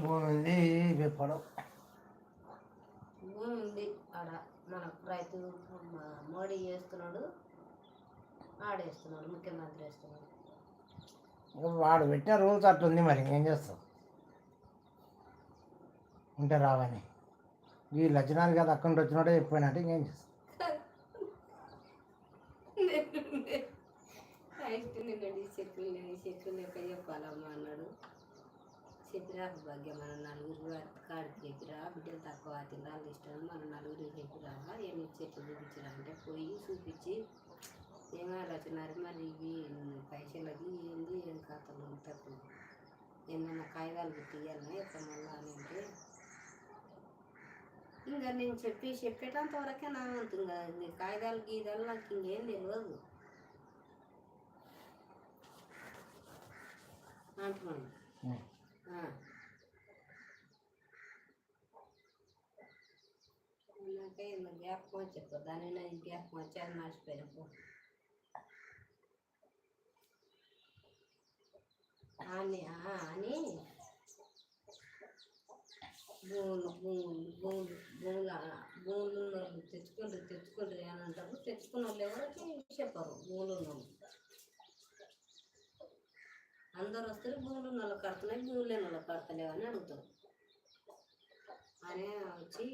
భూమి ఉంది విప్పడం భూమి ఉంది ఆడ మన రైతు మోడీ చేస్తున్నాడు ఆడేస్తున్నాడు ముఖ్యమంత్రి వేస్తున్నాడు వాడు పెట్టిన రూల్స్ అట్టుంది మరి ఏం చేస్తాం ఉంటే రావని వీళ్ళు వచ్చినారు కదా అక్కడి వచ్చినట్టే చెప్పిపోయినట్టు ఇంకేం చేస్తాం చెట్లు చెట్లు లెక్క చెప్పాలమ్మా అన్నాడు చెప్పిరా భాగ్యం మన నలుగురు కాడికి చెప్పిరా బిడ్డలు తక్కువ తినాలి ఇష్టం. మన నలుగురు చెప్పిరా ఏమి చెట్లు చూపించరా? అంటే పోయి చూపించి ఏమో రచనారు మరి ఇవి పైసలకి ఏంది? ఏం కథలు తక్కువ ఏమైనా కాగితాలు తీయాలని? ఎక్కడ మళ్ళా అని అంటే ఇంకా నేను చెప్పి చెప్పేటంత వరకే నా వంతు ఇంకా కాగితాలు గీదాలు నాకు ఇంకేం తెలియదు అంటున్నాను. ఉం. ఆ. నాకే ఇంత దాని నాకు జ్ఞాపకం వచ్చి అది మర్చిపోయినా అని అని భూములు భూములు భూములు భూములు ఆ, భూములు ఉన్న వాళ్ళు తెచ్చుకుంటారు తెచ్చుకుంటారు అని అంటారు తెచ్చుకున్న వాళ్ళు ఎవరికి చెప్పరు భూములు అందరు వస్తారు భూములు ఉన్న భూములే కడుతున్నాయి భూములు లేని కడతలేవు అని అడుగుతారు. అనే వచ్చి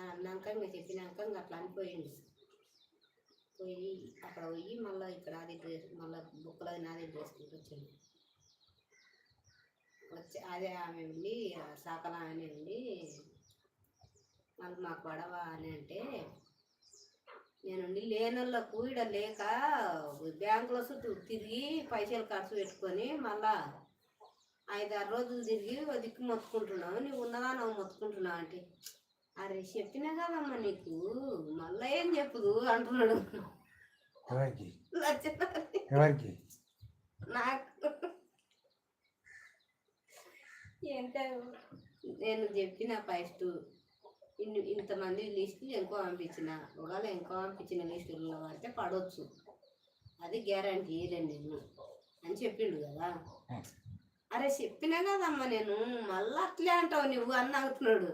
అన్నాక ఇంకా చెప్పినాక ఇంకా అట్లా అనిపోయింది పోయి అక్కడ పోయి మళ్ళీ ఇక్కడ అది డ్రెస్ మళ్ళీ బుక్లో నాది డ్రెస్ వచ్చింది వచ్చి అదే ఆమె ఉండి ఆ సాకల ఆమె ఉండి మళ్ళీ మాకు పడవ అని అంటే నేనుండి లేనోళ్ళకు ఈడ లేక బ్యాంకులో చుట్టూ తిరిగి పైసలు ఖర్చు పెట్టుకొని మళ్ళా ఐదారు రోజులు తిరిగి దిక్కు మొత్తుకుంటున్నావు నీవు ఉన్నదా నువ్వు మొత్తుకుంటున్నావు అంటే అరే చెప్పినా కదమ్మా నీకు మళ్ళా ఏం చెప్పుదు అంటున్నాడు. ఎవరికి? నాకు. ఏంటో నేను చెప్పిన ఫస్ట్ ఇన్ని ఇంతమంది లిస్ట్ ఎంకో పంపించిన ఒకవేళ ఎంకో పంపించిన లిస్టుల్లో పడితే పడవచ్చు అది గ్యారంటీ ఇయ్యలేను నేను. అని చెప్పిండు కదా. అరే చెప్పినా కదమ్మా నేను మళ్ళీ అట్లే అంటావు నువ్వు అని అవుతున్నాడు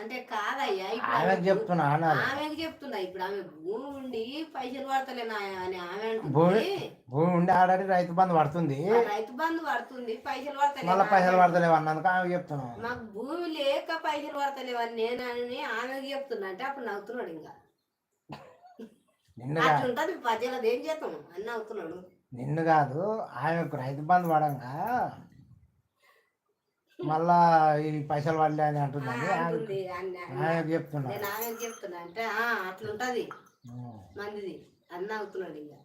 అంటే కాదయ్యా ఆమెకు చెప్తున్నా ఆమెకు చెప్తున్నా ఇప్పుడు ఆమె భూమి ఉండి పైసలు పడతలేనా అని ఆమె భూమి భూమి ఉండి ఆల్రెడీ రైతు బంధు పడుతుంది. రైతు బంధు పడుతుంది పైసలు మళ్ళీ పడతలేవు పైసలు పడతలేవు అన్నందుకు ఆమె చెప్తున్నాం మాకు భూమి లేక పైసలు పడతలేవు అని నేను అని ఆమెకి చెప్తున్నా అంటే అప్పుడు నవ్వుతున్నాడు ఇంకా. నిన్ను అట్లుంటది ప్రజలది ఏం చేస్తాం? అని నవ్వుతున్నాడు. నిన్ను కాదు ఆమెకు రైతు బంధు పడంగా మళ్ళా ఈ పైసలు పడలే అని ఆ, అంటుందని అంటుంది అన్న- అన్న. ఆమెకు చెప్తున్నా. నేను ఆమెకి చెప్తున్నా అంటే ఆ, అట్లుంటది. మందిది. అన్న అవుతున్నాడు ఇంకా.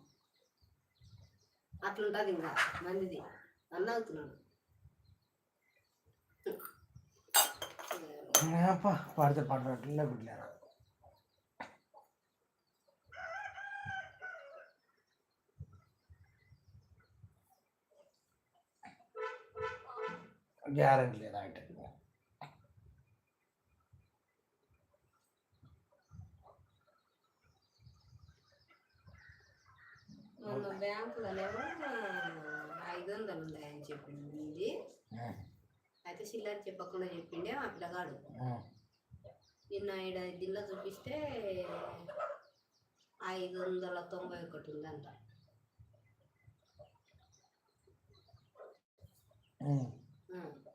అట్లుంటది ఇంకా మందిది. అన్న అవుతున్నాడు. పడితే పడట్లే బిడ్డలేరు గ్యారంటీ లేదా అంటే మొన్న బ్యాంకులోనేమో ఐదు వందలు ఉన్నాయని చెప్పింది అయితే చిల్లర చెప్పకుండా చెప్పిండే మా పిల్లగాడు. నిన్న ఈడ దీనిలో చూపిస్తే ఐదు వందల తొంభై ఒకటి ఉందంట. হ্যাঁ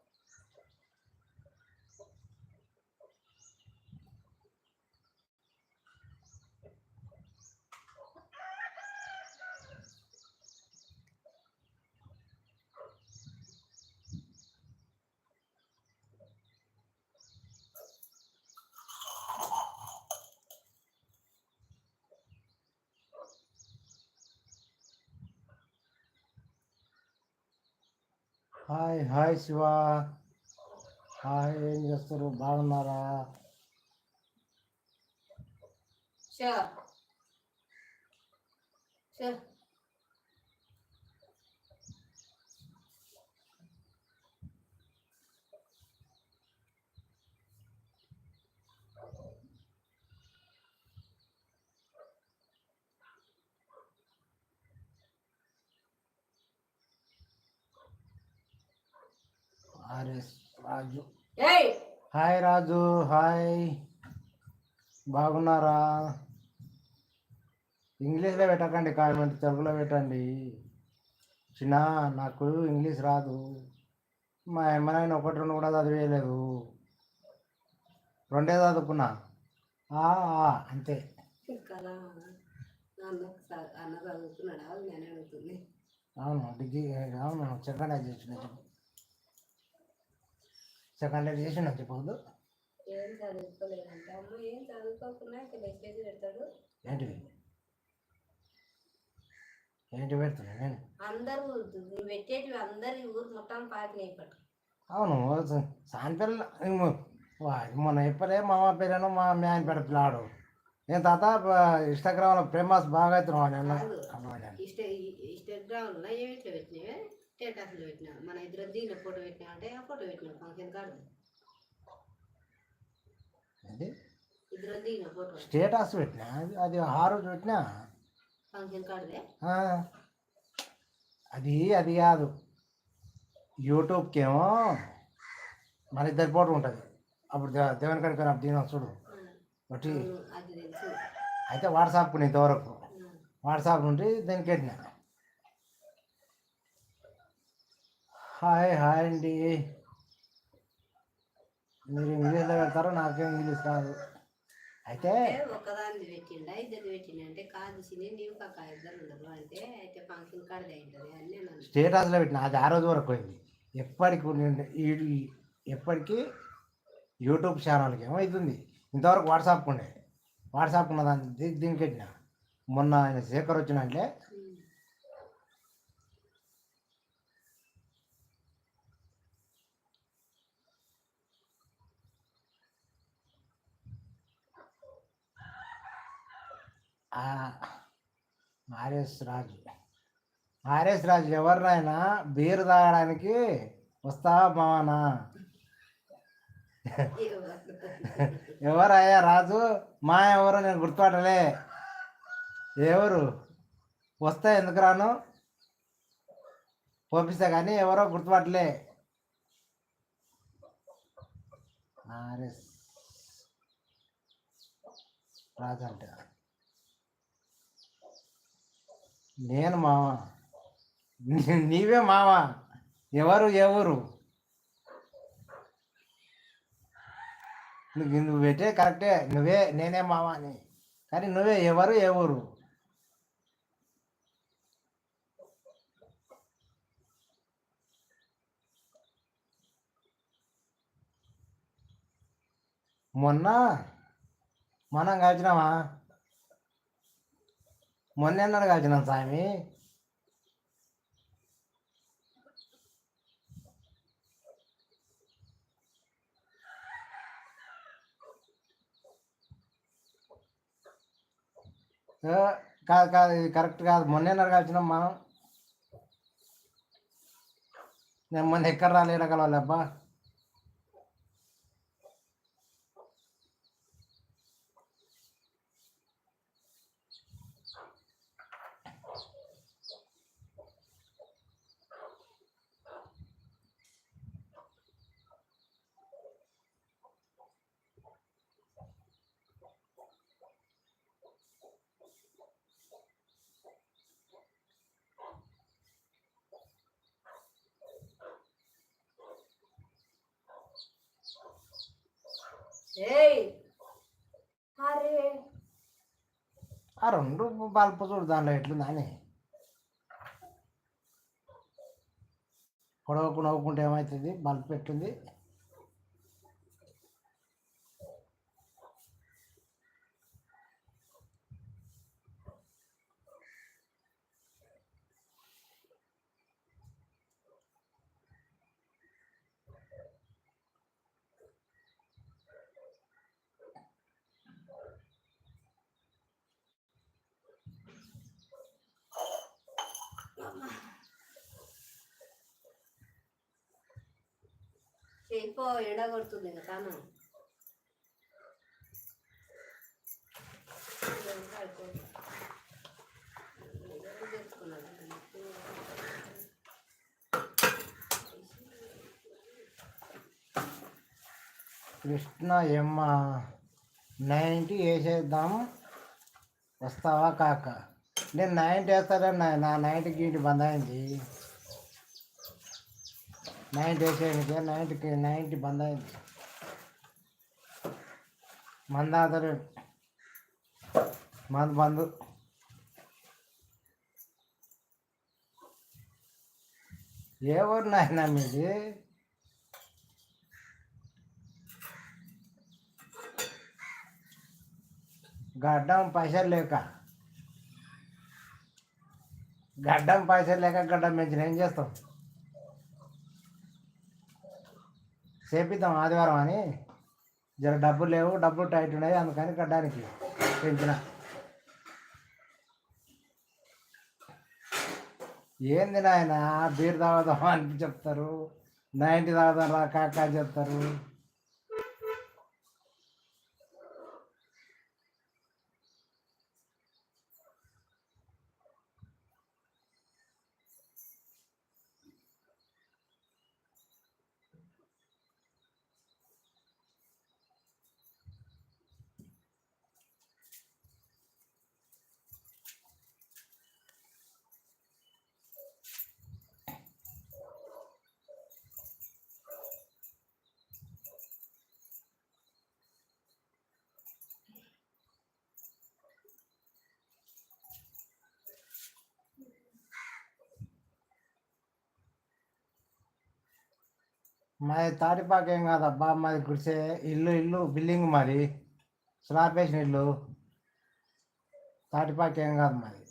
హాయ్ హాయ్ శివ హాయ్ ఏం చేస్తారు బాగున్నారా sure RS Raju. Hi Raju hi. బాగున్నారా? ఇంగ్లీష్లో పెట్టకండి కామెంట్ తెలుగులో పెట్టండి. చిన్న నాకు ఇంగ్లీష్ రాదు. మా అమ్మనాయన ఒకటి రెండు కూడా చదివేయలేదు. రెండే చదువుకున్నా. అంతే. అవును డిగ్రీ అవును సెకండ్ ఇయర్ ఇయర్ చేసిన ఏం చదువుకోలేదంటే. అమ్మ ఏం చదువుకోకుండా ఇక మెసేజ్ పెడతాడు. ఏంటివి ఏంటి పెడుతున్నా నేను అందరూ నువ్వు పెట్టేటివి అందరి ఊరు మొత్తం పాకినాయి పట్టు. అవును సాయంత్రం మొన్న చెప్పలే మా అమ్మ పేరేనో మా మీ ఆయన పేరు పిల్లాడు. ఏం తాత ఇన్స్టాగ్రామ్లో ఫేమస్ బాగా అవుతున్నావు ఇన్స్టాగ్రామ్లో ఏమిట్లో పెట్టినావే. స్టేటస్లో పెట్టినా మన ఇద్దరు దీని ఫోటో పెట్టినా అంటే ఆ ఫోటో పెట్టినా ఫంక్షన్ ఏంటి? ఇద్దరు దీని ఫోటో స్టేటస్ పెట్టినా? అది- ఆ రోజు పెట్టినా? ఫంక్షన్ కార్డుదే ఆ, అది అది కాదు. యూట్యూబ్కి ఏమో మన ఇద్దరి ఫోటో ఉంటుంది. అప్పుడు దేవుని కనుక దీని చూడు. అది తెలుసు. అయితే వాట్సాప్ ఇంతవరకు. ఆ, వాట్సాప్ నుండి దీనికి పెట్టిన. హాయ్ హాయ్ అండి. మీరు ఇంగ్లీష్లో పెడతారో నాకేం ఇంగ్లీష్ రాదు అయితే అంటే ఒక్కదాన్ని పెట్టిండా ఇద్దరు పెట్టిండా? అంటే కాదు నీవు కాక ఇద్దరు ఉండరు. అంటే అయితే ఫంక్షన్ కార్డు అవుతుంది అని నేను. స్టేటస్లో పెట్టిన అది ఆ రోజు వరకు పోయింది. ఎప్పటికి ఈ- ఎప్పటికీ? యూట్యూబ్ ఛానల్కి ఏమో ఉంది ఇంతవరకు వాట్సాప్ ఉండే. వాట్సాప్ ఉన్నదాన్ని దీ- దీనికి పెట్టిన మొన్న ఆయన శేఖర్ వచ్చినంటే ఉమ్. ఆర్ఎస్ రాజు ఆర్ఎస్ రాజు ఎవరినైనా బీరు తాగడానికి వస్తావా మావనా? ఎవరయ్యా రాజు? మా ఎవరు? నేను గుర్తుపట్టలే. ఎవరు? వస్తే ఎందుకు రాను? పంపిస్తా కానీ ఎవరో గుర్తుపట్టలే. ఆర్ఎస్ రాజు అంటే. నేను మామ. నీవే మామ. ఎవరు ఎవరు? నువ్వు నువ్వు పెట్టే కరెక్టే. నువ్వే నేనే మామ అని. కానీ నువ్వే ఎవరు ఎవరు? మొన్న మనం కాచినామా మొన్న అన్నాడు కాల్చినాం స్వామి. కాదు కాదు ఇది కరెక్ట్ కాదు. మొన్న అన్నారు కాల్చినాం మనం. నేను మొన్న ఎక్కడ రాలేడ ఆ రెండు బల్బు చూడు దానిలో ఎట్లుంది అని. పొడవకు నవ్వుకుంటే ఏమవుతుంది? బల్బ్ పెట్టుంది చేయిపో ఎండగొడుతుంది ఇంకా తాను. కృష్ణ ఎమ్మ నైంటీ వేసేద్దాము. వస్తావా కాక? నేను నైంటీ వేస్తానని నా- నా గీటి ఇంటి బంద్ అయింది. నైంటీ వేసేయడానికి నైంటీకి నైంటీ బంద్ అయింది మంద అతడు మందు బంధు ఏ ఊరు నాయన మీది? గడ్డం పైసలు లేక. గడ్డం పైసలు లేక గడ్డం పెంచిన ఏం చేస్తావు? చేపిద్దాం ఆదివారం అని. జర డబ్బులు లేవు డబ్బులు టైట్ ఉన్నాయి అందుకని కట్టడానికి పెంచిన. ఏంది నాయన బీర్ తాగుదాం అని చెప్తారు నైంటీ తాగుదాం రా కాక అని చెప్తారు. మాది తాటిపాక ఏం కాదబ్బా మాది గుడిసే ఇల్లు ఇల్లు బిల్డింగ్ మరి. స్లాబ్ వేసిన ఇల్లు. తాటిపాక ఏం కాదు మాది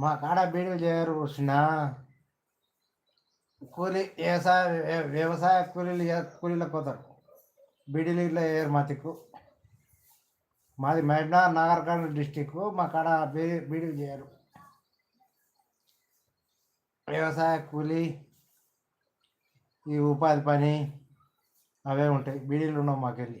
మా కాడ బీడులు చేయరు కృష్ణ. కూలి వ్యవసాయ వ్యవసాయ కూలీలు కూలీలకు పోతారు. బీడీలు ఇట్లా చేయరు మా తిక్కు మాది మెడ్నా నాగర్కర్ణ డిస్టిక్ మా కాడ బీ బీడీలు చేయరు. వ్యవసాయ కూలి ఈ ఉపాధి పని అవే ఉంటాయి. బీడీలు ఉండవు మాకెళ్ళి.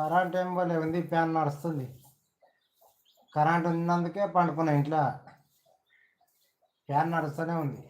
కరెంట్ ఏం పోలే ఉంది ఫ్యాన్ నడుస్తుంది. కరెంట్ ఉన్నందుకే పండుకున్నా ఇంట్లో. ఫ్యాన్ నడుస్తూనే ఉంది.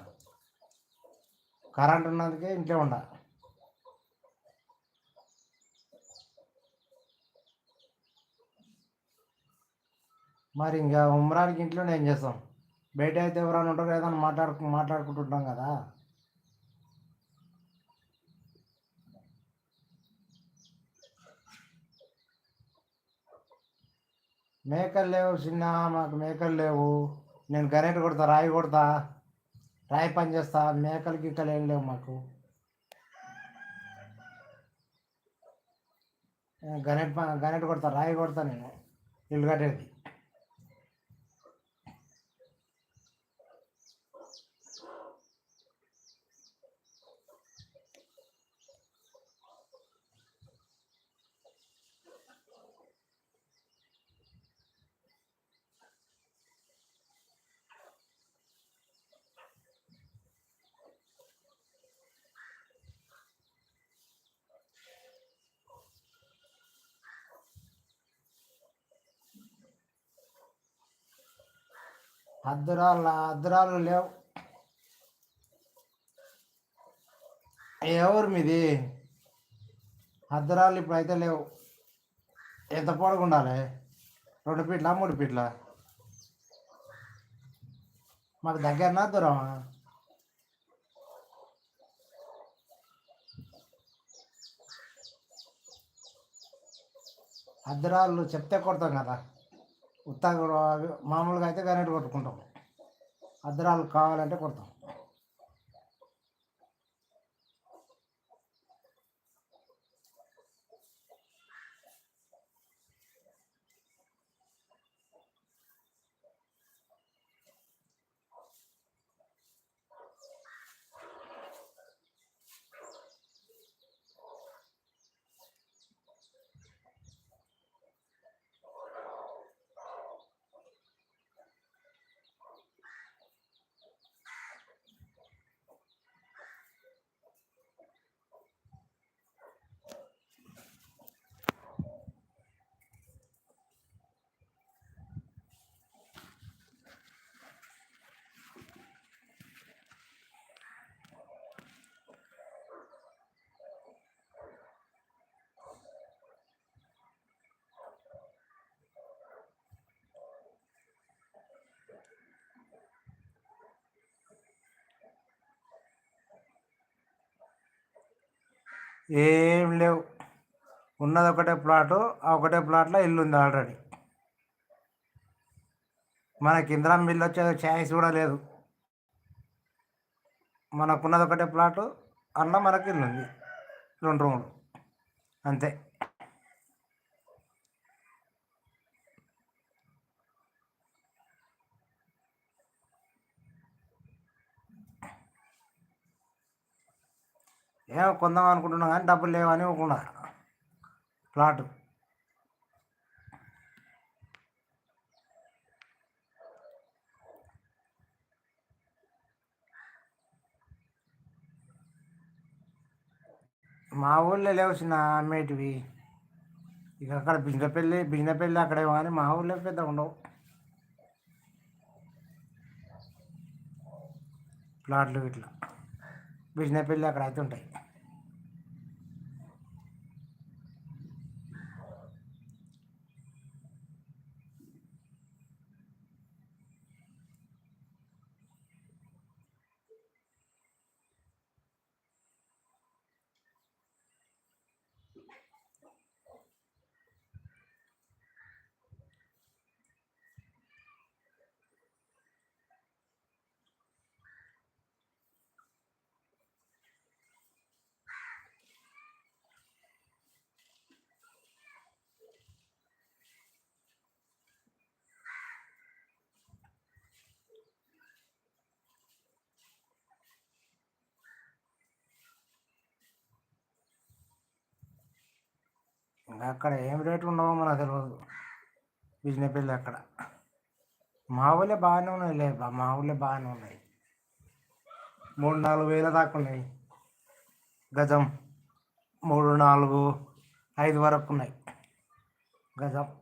కరెంట్ ఉన్నందుకే ఇంట్లో ఉండ. మరి ఇంకా ఉమ్మరానికి ఇంట్లోనే ఏం చేస్తాం? బయట అయితే ఎవరైనా ఉంటారు ఏదైనా మాట్లాడుకు మాట్లాడుకుంటుంటాం కదా. మేకలు లేవు చిన్న మాకు మేకలు లేవు. నేను కరెంట్ కొడతా రాయి కొడతా. రాయి పని చేస్తా మేకలు గిక్కలు ఏం లేవు మాకు. గనెట్ గనెట్ కొడతా రాయి కొడతా నేను ఇల్లు కట్టేది. అద్దరాలు అద్దరాలు లేవు. ఎవరు మీది? అద్దరాలు ఇప్పుడు అయితే లేవు. ఎంత పొడుగు ఉండాలి రెండు ఫీట్ల మూడు ఫీట్ల? మాకు దగ్గరనా దూరమా? అద్దరాలు చెప్తే కొడతాం కదా. ఉత్తా మామూలుగా అయితే కరెంట్ కొట్టుకుంటాం. అద్దరాలు కావాలంటే కొడతాం. ఏం లేవు. ఉన్నది ఒకటే ప్లాటు ఆ ఒకటే ప్లాట్లో ఇల్లు ఉంది ఆల్రెడీ. మనకి ఇంద్రం బిల్లు వచ్చే ఛాయిస్ కూడా లేదు. మనకున్నది ఒకటే ప్లాటు అన్న మనకి ఇల్లు ఉంది రెండు రూములు. అంతే. ఏమో కొందాం అనుకుంటున్నాం కానీ డబ్బులు లేవని ఇవ్వకుండా ప్లాట్. మా ఊళ్ళో లేవు చిన్న అమ్మేటివి. ఇక అక్కడ బిజినపల్లి బిజినపల్లి అక్కడేమో కానీ మా ఊళ్ళో పెద్ద ఉండవు. ప్లాట్లు ఇట్లా బిజినపల్లి అక్కడ అయితే ఉంటాయి ఇంకా అక్కడ ఏం రేటు ఉండవో మనకు తెలియదు బిజినపల్లి అక్కడ. మా ఊళ్ళే బాగానే ఉన్నాయి లే బా మా ఊళ్ళే బాగానే ఉన్నాయి. మూడు నాలుగు వేల దాకా ఉన్నాయి. గజం మూడు నాలుగు ఐదు వరకు ఉన్నాయి. గజం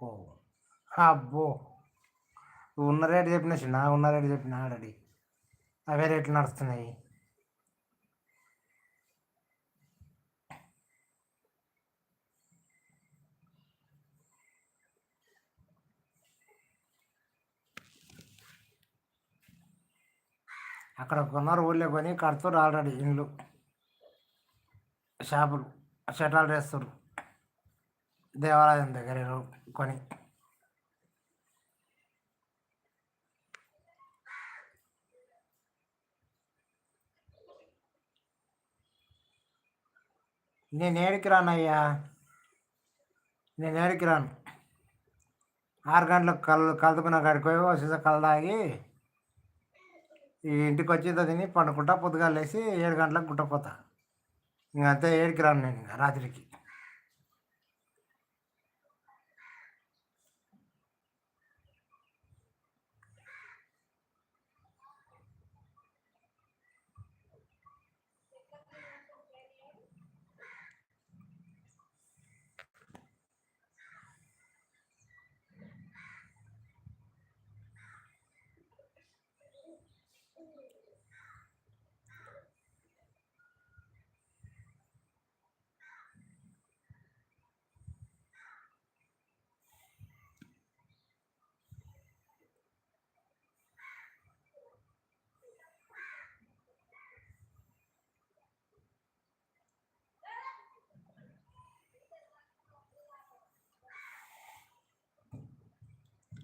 అబ్బో. అబ్బో. ఉన్న రేటు చెప్పిన చిన్న ఉన్న రేటు చెప్పిన ఆల్రెడీ అవే రేట్లు నడుస్తున్నాయి. అక్కడ కొన్నారు ఊళ్ళో కొని కడుతున్నారు ఆల్రెడీ ఇండ్లు. షాపులు షటాలు వేస్తారు దేవాలయం దగ్గర కొని నేను ఏడికి రానయ్యా. నేను ఏడికి రాను. ఆరు గంటలకు కళ్ళు కలుపుకున్న కాడికి పోయి ఓ సీసా తాగి ఈ ఇంటికి వచ్చేదో తిని పండుకుంటా పొద్దుగా లేచి ఏడు గంటలకు గుట్టపోతా. ఇంక అంతే ఏడికి రాను నేను రాత్రికి.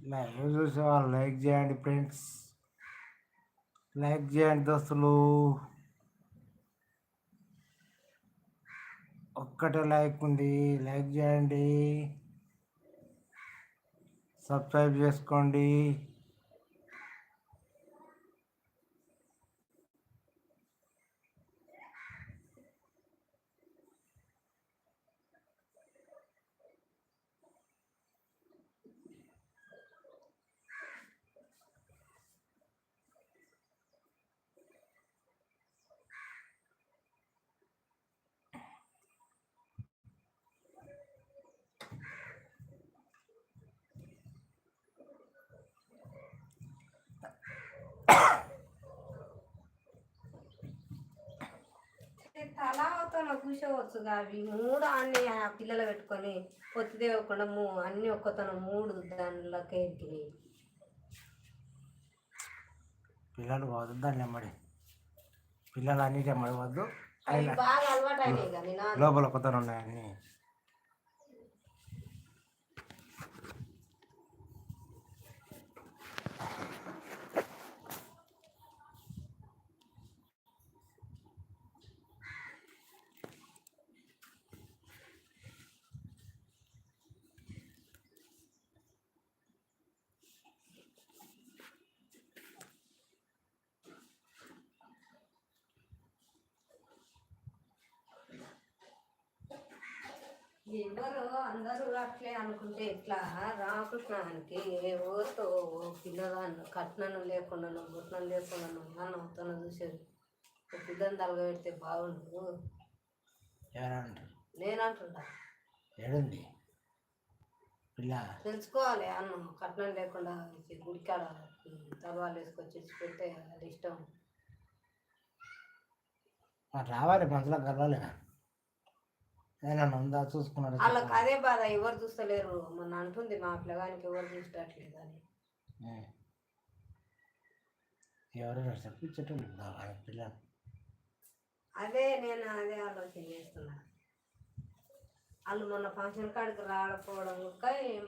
రాత్రికి లైవ్ చూసే వాళ్ళు లైక్ చేయండి ఫ్రెండ్స్. లైక్ చేయండి దోస్తులు. ఒక్కటే లైక్ ఉంది. లైక్ చేయండి. సబ్స్క్రైబ్ చేసుకోండి. తలా అవుతాను కూర్చోవచ్చు అవి మూడు అన్ని ఆ పిల్లలు పెట్టుకొని పొత్తి తేవకుండా మూ అన్ని ఒక్కతను మూడు దానిలోకి ఎక్కినాయి పిల్లలు పోదు దాన్ని ఎమ్మడి. పిల్లలు అన్నిటి ఎమ్మడి వద్దు అవి బాగా అలవాటు అయినాయి కానీ లోపల కొత్తలు ఎవరు అందరూ అట్లే అనుకుంటే ఎట్లా? రామకృష్ణానికి ఎవరితో పిల్లగాను కట్నం లేకుండా గుట్నం లేకుండా నన్ను అవుతాను చూసేది. పిల్లని తలగబెడితే బాగుండు. ఎవరంటారు? నేనంటుంటా ఏడుంది? పిల్ల. తెలుసుకోవాలి అన్నం కట్నం లేకుండా గుడికాడ తర్వాలు వేసుకొచ్చి పెడితే అది ఇష్టం. రావాలి మనసులో కలవాలి ఏమన్నా ఉందా? చూసుకున్నాడు వాళ్ళకి అదే బాధ ఎవరు చూస్తలేరు. మొన్న అంటుంది మా పిల్లగానికి ఎవరు చూసేటట్లేదు అని. ఎవరు ఇప్పుడు ఆ పిల్లలు. అదే నేను అదే ఆలోచన చేస్తున్నా. వాళ్ళు మొన్న ఫంక్షన్ కాడికి రాకపోవడం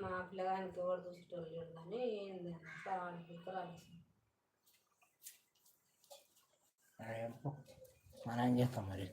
మా పిల్లగానికి ఎవరు చూసేటోళ్ళు కానీ ఏంది వాళ్ళకి ఆలోచన. మనం ఏం చేస్తాం మరి?